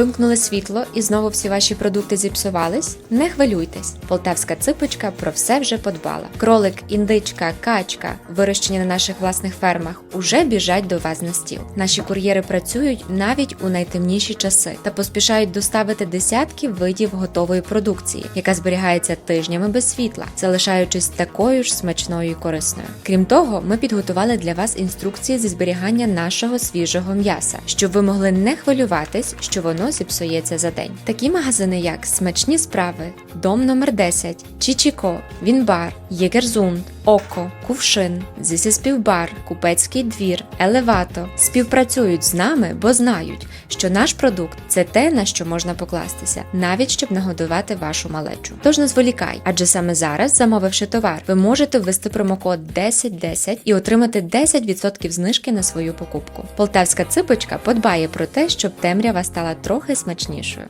Вимкнули світло і знову всі ваші продукти зіпсувались? Не хвилюйтесь. Полтавська ципочка про все вже подбала. Кролик, індичка, качка, вирощені на наших власних фермах, уже біжать до вас на стіл. Наші кур'єри працюють навіть у найтемніші часи та поспішають доставити десятки видів готової продукції, яка зберігається тижнями без світла, залишаючись такою ж смачною і корисною. Крім того, ми підготували для вас інструкції зі зберігання нашого свіжого м'яса, щоб ви могли не хвилюватись, що воно зіпсується за день. Такі магазини, як смачні справи, дом номер 10, Чічіко, Вінбар, Єгерзунд, Око, Кувшин, Зісі Співбар, Купецький двір, Елевато співпрацюють з нами, бо знають, що наш продукт це те, на що можна покластися, навіть щоб нагодувати вашу малечу. Тож не зволікай, адже саме зараз, замовивши товар, ви можете ввести промокод 1010 і отримати 10% знижки на свою покупку. Полтавська ципочка подбає про те, щоб темрява стала трохи смачнішою.